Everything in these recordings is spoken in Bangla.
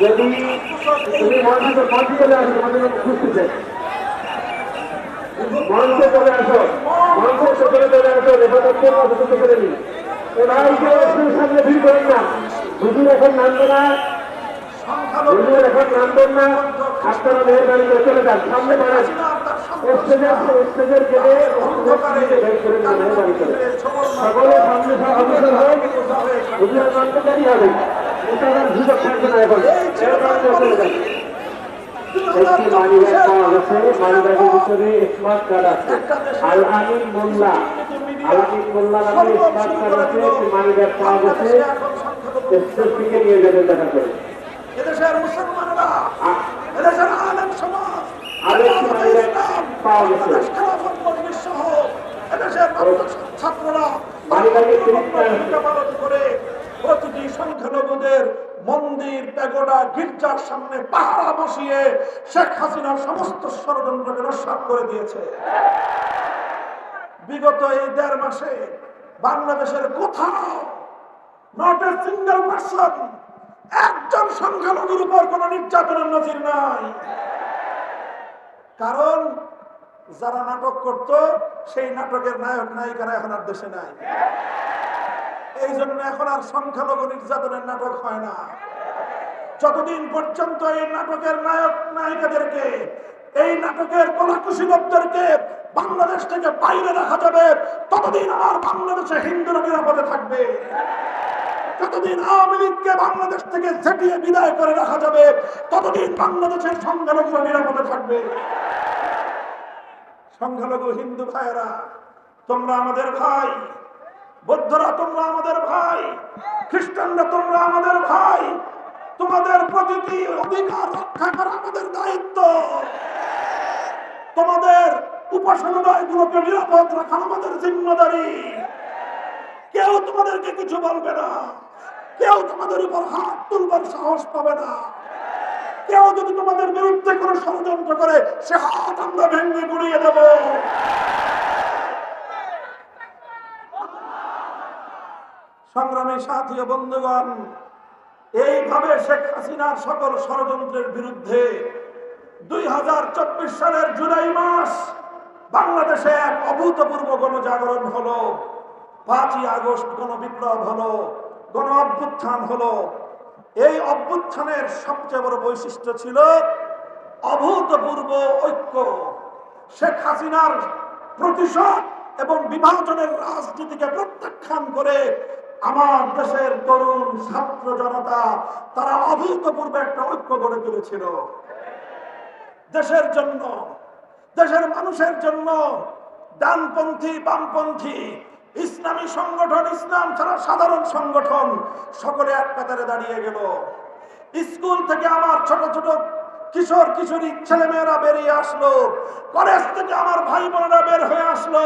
যদি তুমি মঞ্চে মঞ্চে চলে আসো, তোমাদের খুঁজতেছে মঞ্চে চলে আসো, মঞ্চে চলে চলে আসো রেফারেন্ডাম চতুর্থ শ্রেণি এবার কেউ সামনে ভিড় করেন না। হুজুর এখন নামবে না। হুজুর এখন নামবেন না। আপনারা মেহরবানি করে চলে যান, সামনে বাড়ান স্টেজের স্টেজের গেলে সকলে সামনে অগ্রসর হয়ে হুজুরের নামতে দেরি হবে নেতাদের সুযোগ থাকবে না এখন একটি মানিব্যাগ পাওয়া গেছে মানিব্যাগের ভিতরে স্মার্ট কার্ড আছে আল আমিন মোল্লা আল আমিন মোল্লা নামে স্মার্ট কার্ড আছে একটি মানিব্যাগ পাওয়া গেছে স্টেজ থেকে নিয়ে যাবেন দেখা করে এদেশের মুসলমানরা, এদেশের আলেম সমাজ আরেকটি মানিব্যাগ পাওয়া গেছে ছাত্ররা করে প্রতিটি সংখ্যালঘুদের মন্দির গির্জার সামনে পাহারা বসিয়ে শেখ হাসিনার সমস্ত ষড়যন্ত্রকে নস্বাত করে দিয়েছে। বিগত এই দেড় মাসে বাংলাদেশের কোথাও নট এ সিঙ্গেল পার্সন একজন সংখ্যালঘুর উপর কোন নির্যাতনের নজির নাই। কারণ যারা নাটক করত, সেই নাটকের নায়ক নায়িকারা এখন আর দেশে নাই। এই জন্য এখন আর সংখ্যালঘু নির্যাতনের নাটক হয় না। যতদিন পর্যন্ত এই নাটকের নায়ক নায়িকাদেরকে, এই নাটকের কলাকুশীলকদেরকে বাংলাদেশ থেকে বাইরে রাখা যাবে, ততদিন আমার বাংলাদেশে হিন্দুরা নিরাপদে থাকবে। যতদিন আওয়ামী লীগকে বাংলাদেশ থেকে ঝেঁটিয়ে বিদায় করে রাখা যাবে, ততদিন বাংলাদেশের সংখ্যালঘুরা নিরাপদে থাকবে। সংখ্যালঘু হিন্দু ভাইয়েরা, তোমরা আমাদের ভাই, বৌদ্ধরা তোমরা আমাদের ভাই, খ্রিস্টানরা তোমরা আমাদের ভাই, তোমাদের প্রতিটি অধিকার রক্ষা করা আমাদের দায়িত্ব। তোমাদের উপাসনালয়গুলোকে নিরাপদ রাখা আমাদের জিম্মাদারি। কেউ তোমাদেরকে কিছু বলবে না, কেউ তোমাদের উপর হাত তুলবার সাহস পাবে না। কেউ যদি তোমাদের বিরুদ্ধে কোনো ষড়যন্ত্র করে, সে হাত আমরা ভেঙে গুড়িয়ে দেব। সংগ্রামী সাথী বন্ধুগণ, এইভাবে শেখ হাসিনার সকল ষড়যন্ত্রের বিরুদ্ধে দুই হাজার চব্বিশ সালের জুলাই মাস বাংলাদেশে এক অভূতপূর্ব গণজাগরণ হলো, পাঁচই আগস্ট গণ বিপ্লব হলো গণ অভ্যুত্থান হলো এই অভ্যুত্থানের সবচেয়ে বড় বৈশিষ্ট্য ছিল অভূতপূর্ব ঐক্য। শেখ হাসিনার প্রতিশোধ এবং বিভাজনের রাজনীতিকে প্রত্যাখ্যান করে আমার দেশের তরুণ ছাত্র জনতা, তারা অভূতপূর্ব একটা ঐক্য গড়ে তুলেছিল। দেশের জন্য, দেশের মানুষের জন্য ডানপন্থী, বামপন্থী ইসলামী সংগঠন, ইসলাম ছাড়া সাধারণ সংগঠন। সকলে এক কাতারে দাঁড়িয়ে গেল। স্কুল থেকে আমার ছোট ছোট কিশোর কিশোরী ছেলেমেয়েরা বেরিয়ে আসলো। কলেজ থেকে আমার ভাই বোনেরা বের হয়ে আসলো।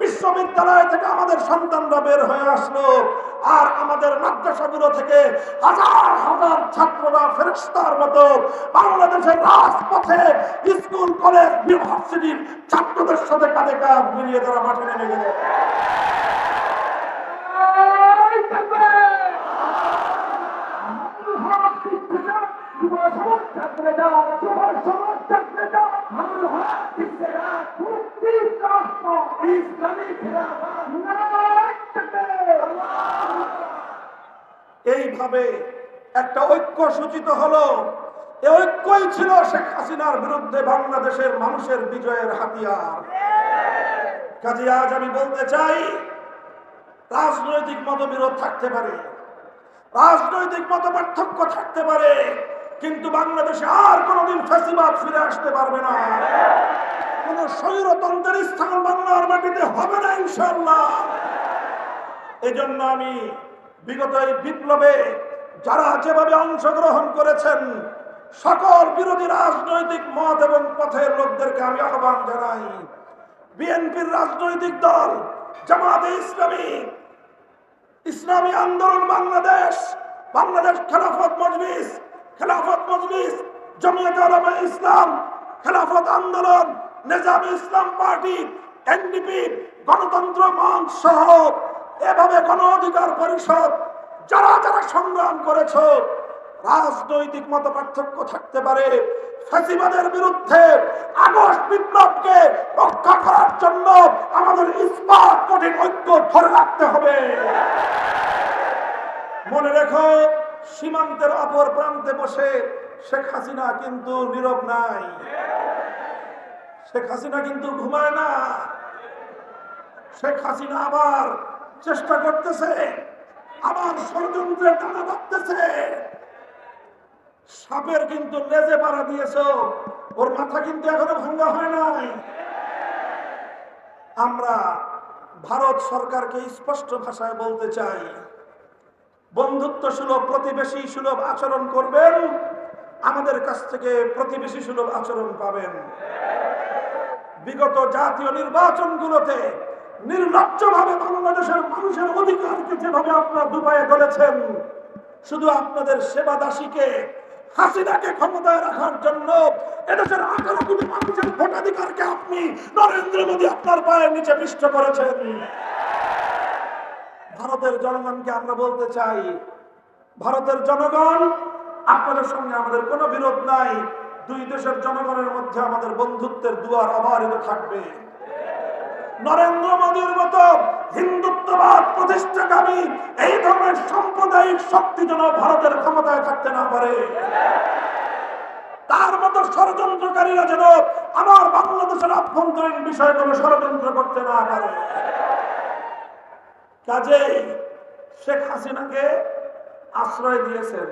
বিশ্ববিদ্যালয় থেকে আমাদের সন্তানরা বের হয়ে আসলো। আর আমাদের মাদ্রাসাগুলো থেকে হাজার হাজার ছাত্ররা ফেরস্তার মতো বাংলাদেশের রাজপথে স্কুল, কলেজ, ইউনিভার্সিটির ছাত্রদের সাথে কাঁধে কাঁধ মিলিয়ে তারা মাঠে নেমে গেল। এইভাবে একটা ঐক্য সূচিত হলো। এই ঐক্যই ছিল শেখ হাসিনার বিরুদ্ধে বাংলাদেশের মানুষের বিজয়ের হাতিয়ার। কাজে আজ আমি বলতে চাই, রাজনৈতিক মতবিরোধ থাকতে পারে। রাজনৈতিক মত পার্থক্য থাকতে পারে। কিন্তু বাংলাদেশে আর কোনোদিন ফেসিবাদ ফিরে আসতে পারবে না। কোন স্বৈরতন্ত্রের স্থান বাংলার মাটিতে হবে না ইনশাল্লাহ এই জন্য আমি বিগত এই বিপ্লবে যারা যেভাবে অংশগ্রহণ করেছেন, সকল বিরোধী রাজনৈতিক মত এবং পথের লোকদেরকে আমি আহ্বান জানাই। বিএনপির রাজনৈতিক দল, জামাতে ইসলামী ইসলামী আন্দোলন বাংলাদেশ বাংলাদেশ খেলাফত মজলিস খেলাফত মজলিস, জমিয়ত আলমে ইসলাম, খেলাফত আন্দোলন, নেজামি ইসলাম পার্টি, এনডিপি, গণতন্ত্র মঞ্চ সহ এভাবে গণ অধিকার পরিষদ, যারা যারা সংগ্রাম করেছ, রাজনৈতিক মত পার্থক্য থাকতে পারে। ফ্যাসিবাদের বিরুদ্ধে আগস্ট বিপ্লবকে রক্ষা করার জন্য আমাদের ইস্পাত কঠিন ঐক্য ধরে রাখতে হবে। মনে রেখো সীমান্তের অপর প্রান্তে বসে শেখ হাসিনা কিন্তু নীরব নাই। শেখ হাসিনা কিন্তু ঘুমায় না। শেখ হাসিনা আবার চেষ্টা করতেছে, আবার ষড়যন্ত্রের টানা বাঁধতেছে সাপের কিন্তু লেজে পাড়া দিয়েছ, ওর মাথা কিন্তু এখনও ভাঙ্গা হয় নাই। আমরা ভারত সরকারকে স্পষ্ট ভাষায় বলতে চাই বন্ধুত্ব সুলভ প্রতিবেশী সুলভ আচরণ করবেন। আমাদের কাছ থেকে প্রতিবেশী সুলভ আচরণ পাবেন। বিগত জাতীয় নির্বাচনগুলোতে নির্লজ্জভাবে বাংলাদেশের মানুষের অধিকারকে যেভাবে আপনারা দুপায়ে ধরেছেন, শুধু আপনাদের সেবা দাসীকে, হাসিনাকে ক্ষমতায় রাখার জন্য এদেশের আঠারো কোটি মানুষের ভোটাধিকারকে আপনি নরেন্দ্র মোদী আপনার পায়ের নিচে পিষ্ট করেছেন। ভারতের জনগণকে আমরা বলতে চাই, ভারতের জনগণ, আপনাদের সঙ্গে আমাদের কোনো বিরোধ নাই। দুই দেশের জনগণের মধ্যে আমাদের বন্ধুত্বের দুয়ার অবারিত থাকবে। নরেন্দ্র মোদীর মতো হিন্দুত্ববাদ প্রতিষ্ঠাকামী এই ধরনের সাম্প্রদায়িক শক্তি যেন ভারতের ক্ষমতায় থাকতে না পারে। তার মতো ষড়যন্ত্রকারীরা যেন আমার বাংলাদেশের আভ্যন্তরীণ বিষয়গুলো ষড়যন্ত্র করতে না পারে। কাজেই শেখ হাসিনাকে আশ্রয় দিয়েছেন।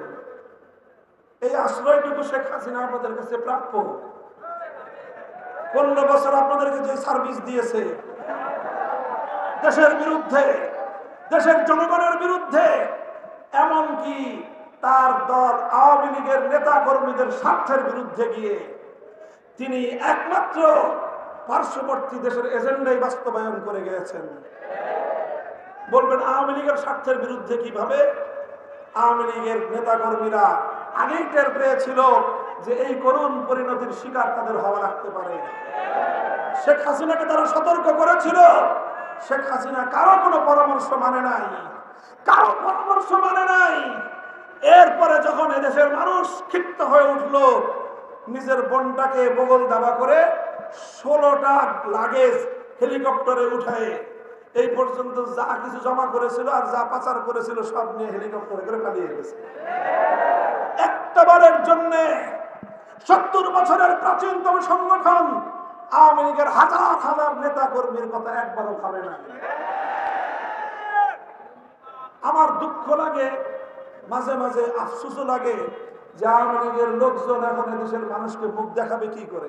এই আশ্রয়টুকু শেখ হাসিনা আপনাদের কাছে প্রাপ্য। পনেরো বছর আপনাদেরকে যে সার্ভিস দিয়েছে, দেশের বিরুদ্ধে, দেশের জনগণের বিরুদ্ধে, এমনকি তার দল আওয়ামী লীগের নেতা কর্মীদের স্বার্থের বিরুদ্ধে গিয়ে তিনি একমাত্র পার্শ্ববর্তী দেশের এজেন্ডাই বাস্তবায়ন করে গিয়েছেন। বলবেন, আওয়ামী লীগের স্বার্থের বিরুদ্ধে কীভাবে? আওয়ামী লীগের নেতা কর্মীরা আগেই টের পেয়েছিল যে এই করুণ পরিণতির শিকার তাদের হওয়া রাখতে পারে। শেখ হাসিনাকে তারা সতর্ক করেছিল। শেখ হাসিনা কারও কোনো পরামর্শ মানে নাই। কারও পরামর্শ মানে নাই। এরপরে যখন এদেশের মানুষ ক্ষিপ্ত হয়ে উঠল, নিজের বোনটাকে বগল দাবা করে ষোলোটা লাগেজ হেলিকপ্টারে উঠায় এই পর্যন্ত যা কিছু জমা করেছিল আর যা পাচার করেছিল সব নিয়ে হেলিকপ্টারে করে পালিয়ে গেছে। একটাবারের জন্য সত্তর বছরের প্রাচীনতম সংগঠন আওয়ামী লীগের হাজার হাজার নেতা কর্মীর কথা একবারও ভাবে না। আমার দুঃখ লাগে, মাঝে মাঝে আফসুসও লাগে যে আওয়ামী লীগের লোকজন এখন দেশের মানুষকে মুখ দেখাবে কি করে?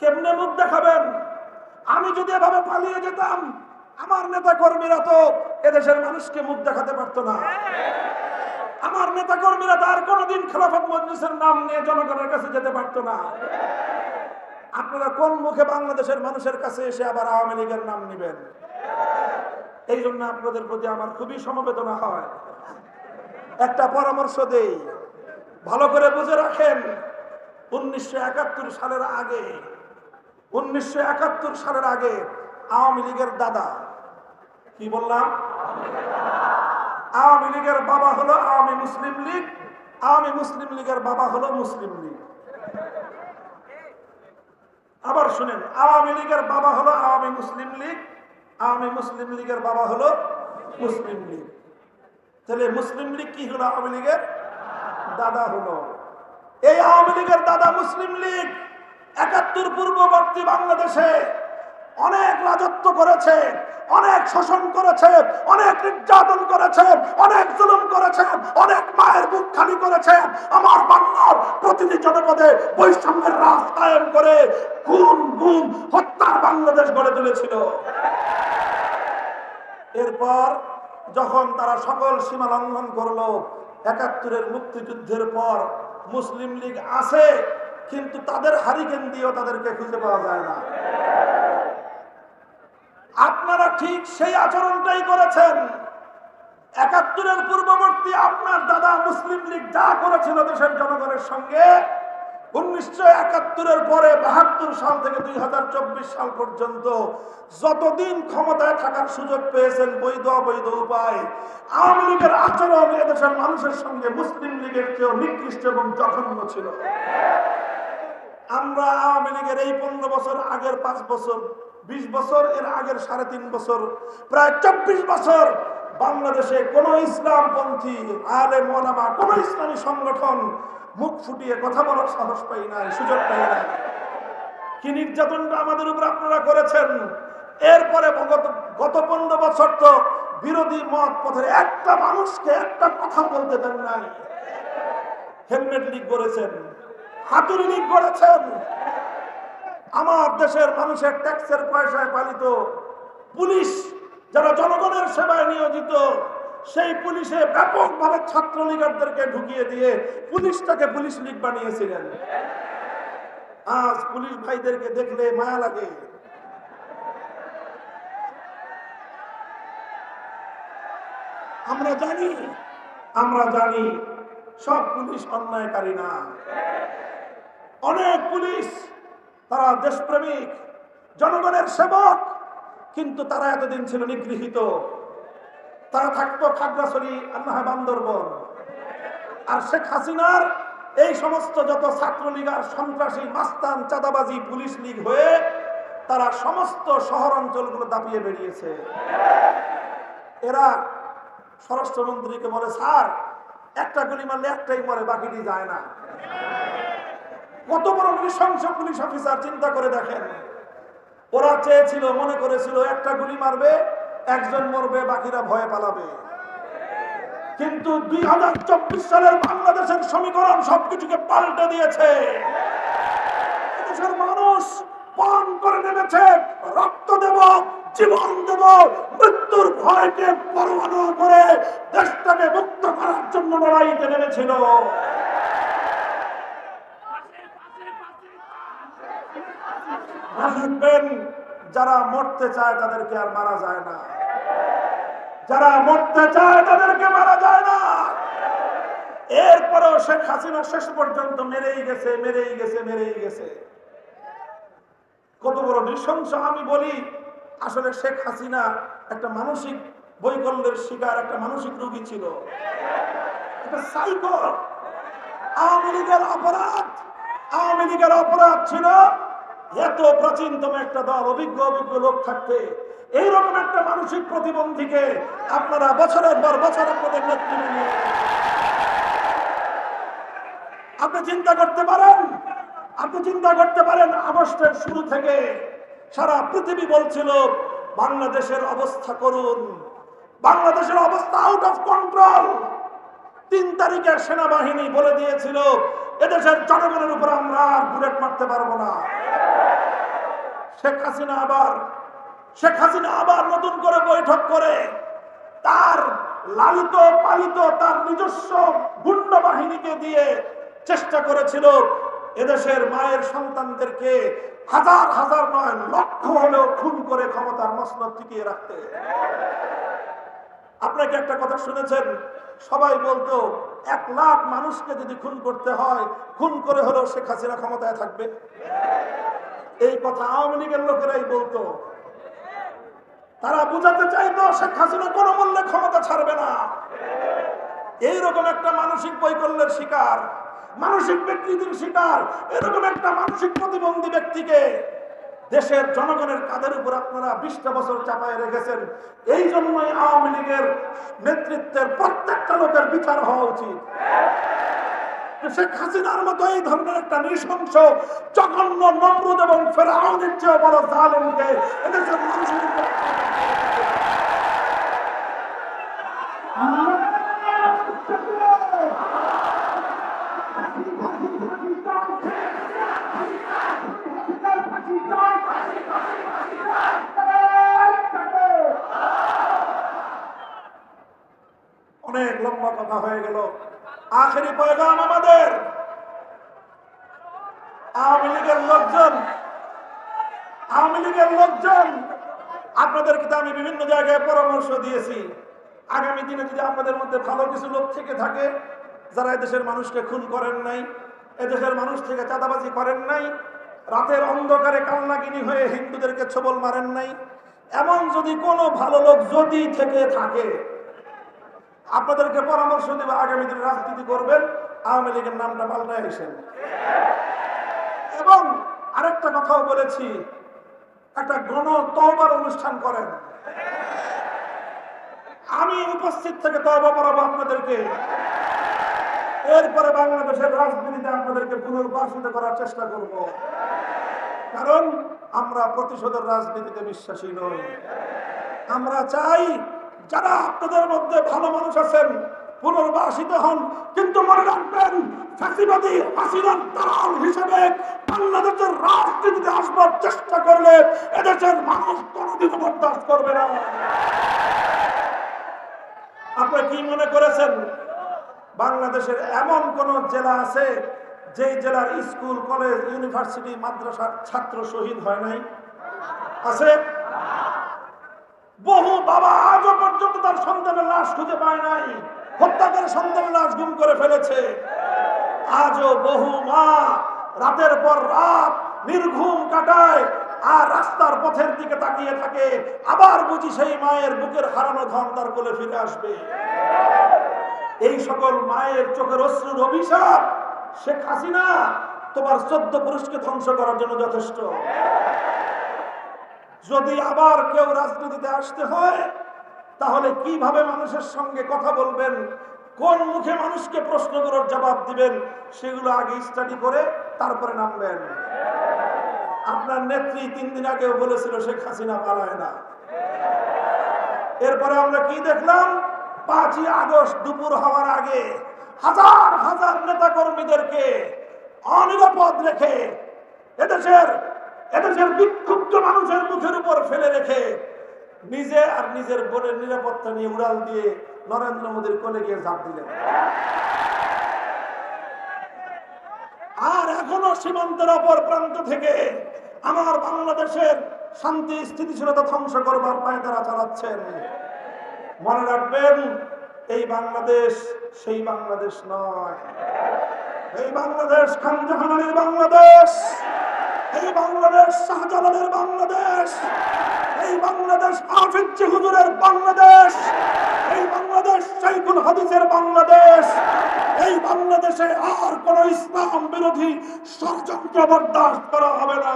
কেমনে মুখ দেখাবেন? আমি যদি এভাবে পালিয়ে যেতাম, আমার নেতা কর্মীরা তো এদেশের মানুষকে মুখ দেখাতে পারতো না। আমার নেতা কর্মীরা তো আর কোনোদিন খেলাফত মজলিসের নাম নিয়ে জনগণের কাছে যেতে পারতো না। আপনারা কোন মুখে বাংলাদেশের মানুষের কাছে এসে আবার আওয়ামী লীগের নাম নিবেন? এই জন্য আপনাদের প্রতি আমার খুবই সমবেদনা হয়। একটা পরামর্শ দেই, ভালো করে বুঝে রাখেন, উনিশশো একাত্তর সালের আগে উনিশশো একাত্তর সালের আগে আওয়ামী লীগের দাদা। কি বললাম? আওয়ামী লীগের বাবা হলো আওয়ামী মুসলিম লীগ, আওয়ামী মুসলিম লীগের বাবা হলো মুসলিম লীগ। আবার শুনেন, আওয়ামী লীগের বাবা হলো আওয়ামী মুসলিম লীগ, আওয়ামী মুসলিম লীগের বাবা হলো মুসলিম লীগ। তাহলে মুসলিম লীগ কি হলো আওয়ামী লীগের? দাদা হলো। এই আওয়ামী লীগের দাদা মুসলিম লীগ। একাত্তর পূর্ববর্তী বাংলাদেশে অনেক রাজত্ব করেছে, অনেক শোষণ করেছে, অনেক নির্যাতন করেছে, অনেক জুলুম করেছে, অনেক মায়ের বুক খালি করেছে। আমার বাংলার প্রতিটি জনপদে বৈষম্যের রাজ কায়েম করে খুন, গুম, হত্যার বাংলাদেশ গড়ে তুলেছিল। এরপর যখন তারা সকল সীমা লঙ্ঘন করল, একাত্তরের মুক্তিযুদ্ধের পর মুসলিম লীগ আছে কিন্তু তাদের হারিকেন দিয়েও তাদেরকে খুঁজে পাওয়া যায় না। আপনারা ঠিক সেই আচরণটাই করেছেন। একাত্তরের পূর্ববর্তী আপনার দাদা মুসলিম লীগ যা করেছিল দেশের জনগণের সঙ্গে উনিশশো একাত্তরের পরে বাহাত্তর সাল থেকে দুই হাজার চব্বিশ সাল পর্যন্ত যতদিন ক্ষমতায় থাকার সুযোগ পেয়েছেন বৈধ অবৈধ উপায়, আওয়ামী লীগের আচরণ এদেশের মানুষের সঙ্গে মুসলিম লীগের চেয়েও নিকৃষ্ট এবং জঘন্য ছিল। আমরা আওয়ামী লীগের এই পনেরো বছর আগের পাঁচ বছর, বিশ বছর, এর আগের সাড়ে তিন বছর, প্রায় চব্বিশ বছর বাংলাদেশে কোন ইসলামপন্থী আলে মলামা কোন ইসলামী সংগঠন মুখ ফুটিয়ে কথা বলার সাহস পাই নাই, সুযোগ পাই নাই। কি নির্যাতনটা আমাদের উপর আপনারা করেছেন? এরপরে গত পনেরো বছর তো বিরোধী মত পথের একটা মানুষকে একটা কথা বলতে দেন নাই। হেলমেট লিক করেছেন। হাতুড়ি করেছেন আমার দেশের মানুষের ট্যাক্সের পয়সায় পালিত পুলিশ যারা জনগণের সেবায় নিয়োজিত, সেই পুলিশে ব্যাপকভাবে ছাত্র লীগারদেরকে ঢুকিয়ে দিয়ে পুলিশটাকে পুলিশ লীগ বানিয়েছিলেন। আজ পুলিশ ভাইদেরকে দেখলে মায়া লাগে। আমরা জানি আমরা জানি, সব পুলিশ অন্যায়কারী না। অনেক পুলিশ, তারা দেশপ্রেমিক, জনগণের সেবক, কিন্তু তারা এতদিন ছিল নিগৃহীত। তারা থাকতো খাগড়াছড়ি হয় বান্দরবন। আর শেখ হাসিনার এই সমস্ত যত ছাত্রলীগ আর সন্ত্রাসী, মাস্তান, চাঁদাবাজি, পুলিশ লীগ হয়ে তারা সমস্ত শহর অঞ্চলগুলো দাপিয়ে বেরিয়েছে। এরা স্বরাষ্ট্রমন্ত্রীকে বলে, স্যার, একটা গুলি মারলে একটাই মরে, বাকিটি যায় না। কত বড় নৃশংস পুলিশ অফিসার চিন্তা করে দেখেন। ওরা চেয়েছিল, মনে করেছিল, একটা গুলি মারবে, একজন মরবে, বাকিরা ভয়ে পালাবে। কিন্তু দুই হাজার চব্বিশ সালের বাংলাদেশের সমীকরণ সবকিছুকে পাল্টে দিয়েছে। মানুষ পান করে নেমেছে, রক্ত দেব, জীবন দেব, মৃত্যুর ভয়কে পরোয়ানা করে দেশটাকে মুক্ত করার জন্য লড়াইতে নেমেছিল। রাখবেন যারা মরতে চায় তাদেরকে আর মারা যায় না। যারা মরতে চায় তাদেরকে মারা যায় না। এরপরেও শেখ হাসিনা শেষ পর্যন্ত মেরেই গেছে মেরেই গেছে মেরেই গেছে। কত বড় নৃশংস আমি বলি, আসলে শেখ হাসিনা একটা মানসিক বৈকল্যের শিকার, একটা মানসিক রোগী ছিল। আওয়ামী লীগের অপরাধ, আওয়ামী লীগের অপরাধ ছিল এত প্রাচীনতম একটা দল, অভিজ্ঞ অভিজ্ঞ লোক থাকতে, এইরকম একটা মানসিক প্রতিবন্ধীকে আপনারা বছরের পর বছর আপনাদের নেতৃত্বে আপনি চিন্তা করতে পারেন? আপনি চিন্তা করতে পারেন, আগস্টের শুরু থেকে সারা পৃথিবী বলছিল, বাংলাদেশের অবস্থা করুন। বাংলাদেশের অবস্থা আউট অফ কন্ট্রোল তিন তারিখে সেনাবাহিনী বলে দিয়েছিল এদেশের জনগণের উপর আমরা আর বুলেট মারতে পারব না। শেখ হাসিনা আবার, শেখ হাসিনা আবার নতুন করে বৈঠক করে। তার লালিত, পালিত, তার নিজস্ব গুন্ড বাহিনীকে দিয়ে চেষ্টা করেছিল এদেশের মায়ের সন্তানদেরকে হাজার হাজার নয় লক্ষ হলেও খুন করে ক্ষমতার মসনদ টিকিয়ে রাখতে। আপনাকে একটা কথা শুনেছেন? সবাই বলতো, এক লাখ মানুষকে যদি খুন করতে হয়, খুন করে হলেও শেখ হাসিনা ক্ষমতায় থাকবে। এই কথা আওয়ামী লীগের লোকেরাই বলতো। তারা বুঝাতে চাইতো, শেখ হাসিনা কোনো মূল্যে ক্ষমতা ছাড়বে না। এইরকম একটা মানসিক বৈকল্যের শিকার, মানসিক বিকৃতির শিকার, এরকম একটা মানসিক প্রতিবন্ধী ব্যক্তিকে দেশের জনগণের কাঁধের উপর আপনারা বিশটা বছর চাপায় রেখেছেন। এই জন্যই আওয়ামী লীগের নেতৃত্বের প্রত্যেকটা লোকের বিচার হওয়া উচিত। শেখ হাসিনার মতো এই ধরনের একটা নৃশংস, জঘন্য, নমরুদ এবং ফেরাউনের চেয়ে বড় জালেমকে এদেশের মানুষের উপর অনেক লম্বা কথা হয়ে গেল। আখেরি পয়গাম আমাদের। আওয়ামী লীগের লোকজন, আওয়ামী লীগের লোকজন আপনাদেরকে তো আমি বিভিন্ন জায়গায় পরামর্শ দিয়েছি। আগামী দিনে যদি আপনাদের মধ্যে ভালো কিছু লোক থেকে থাকে, যারা দেশের মানুষকে খুন করেন নাই, এদেশের মানুষ থেকে চাঁদাবাজি করেন নাই, রাতের অন্ধকারে কান্নাগিনি হয়ে হিন্দুদেরকে ছবল মারেন নাই, এমন যদি কোনো ভালো লোক যদি থেকে থাকে আপনাদেরকে পরামর্শ দেবে, আগামী দিনে রাজনীতি করবেন, আওয়ামী লীগের নামটা পাল্টায় আসেন এবং আরেকটা কথাও বলেছি, একটা গণ তহবার অনুষ্ঠান করেন। আমি উপস্থিত থেকে তহবা পড়াবো আপনাদেরকে। এরপরে বাংলাদেশের রাজনীতিতে আপনাদেরকে পুনর্বাসিত করার চেষ্টা করব। কারণ আমরা প্রতিশোধের রাজনীতিতে বিশ্বাসী নই। আমরা চাই যারা আপনাদের মধ্যে ভালো মানুষ আছেন, পুনর্বাসিত হন, কিন্তু মনে রাখবেন ফাঁসিবাদী হাসিনার দালাল হিসেবে বাংলাদেশের রাজনীতিতে আসবার চেষ্টা করলে এদেশের মানুষ কোনোদিন বরদাস্ত করবে না। আপনি কি মনে করেছেন, বাংলাদেশের এমন কোন জেলা আছে যেই জেলার স্কুল, কলেজ, ইউনিভার্সিটি, মাদ্রাসার ছাত্র শহীদ হয় নাই? আছে? বহু বাবা আজও পর্যন্ত তার সন্তানের লাশ খুঁজে পায় নাই। হত্যা করে সন্তানের লাশ গুম করে ফেলেছে। আজও বহু মা রাতের পর রাত নির্ঘুম কাটায় আর রাস্তার পথের দিকে তাকিয়ে থাকে। আবার বুঝি সেই মায়ের বুকের হারানো ধন তার কোলে ফিরে আসবে। এই সকল মায়ের চোখের অশ্রুর অভিশাপ শেখ হাসিনা তোমার চোদ্দ পুরুষকে ধ্বংস করার জন্য যথেষ্ট। যদি আবার কেউ রাজনীতিতে আসতে হয়, তাহলে কীভাবে মানুষের সঙ্গে কথা বলবেন? কোন মুখে মানুষকে প্রশ্নগুলোর জবাব দিবেন? সেগুলো আগে স্টাডি করে তারপরে নামবেন। আপনার নেত্রী তিন দিন আগেও বলেছিল, শেখ হাসিনা পালায় না। এরপরে আমরা কি দেখলাম? পাঁচই আগস্ট দুপুর হওয়ার আগে হাজার হাজার নেতা কর্মীদেরকে অনিরাপদ রেখে এদেশের এদেশের বিক্ষুব্ধ মানুষের মুখের উপর ফেলে রেখে নিজে আর নিজের বোনের নিরাপত্তা নিয়ে উড়াল দিয়ে নরেন্দ্র মোদীর কোলে গিয়ে ঝাঁপ দিলেন। আর এখনও সীমান্তের অপর প্রান্ত থেকে আমার বাংলাদেশের শান্তি, স্থিতিশীলতা ধ্বংস করবার পায় তারা চালাচ্ছেন। মনে রাখবেন, এই বাংলাদেশ সেই বাংলাদেশ নয়। এই বাংলাদেশ খান জাহানের বাংলাদেশ। এই বাংলাদেশ, শাহজালালের বাংলাদেশ, এই বাংলাদেশ আফিজ হুজুরের বাংলাদেশ, এই বাংলাদেশ শাইখুল হাদিসের বাংলাদেশ, এই বাংলাদেশে আর কোন ইসলাম বিরোধী ষড়যন্ত্র বরদাস্ত করা হবে না।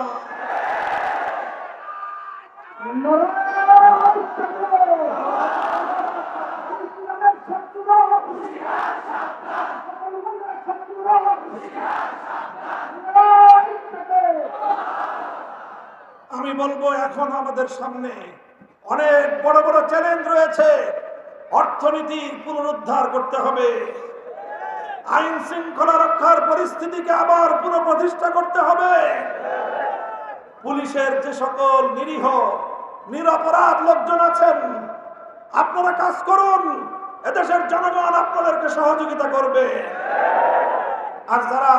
আমি বলব এখন আমাদের সামনে অনেক বড় বড় চ্যালেঞ্জ রয়েছে। অর্থনীতি পুনরুদ্ধার করতে হবে। আইন শৃঙ্খলা রক্ষার পরিস্থিতিকে আবার পুনঃপ্রতিষ্ঠা করতে হবে। পুলিশের যে সকল নিরীহ, নিরপরাধ লোকজন আছেন, আপনারা কাজ করুন। এদেশের জনগণ আপনাদেরকে সহযোগিতা করবে। আর যারা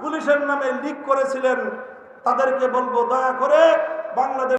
পুলিশের নামে লিক করেছিলেন, তাদেরকে বলব দয়া করে বাংলাদেশ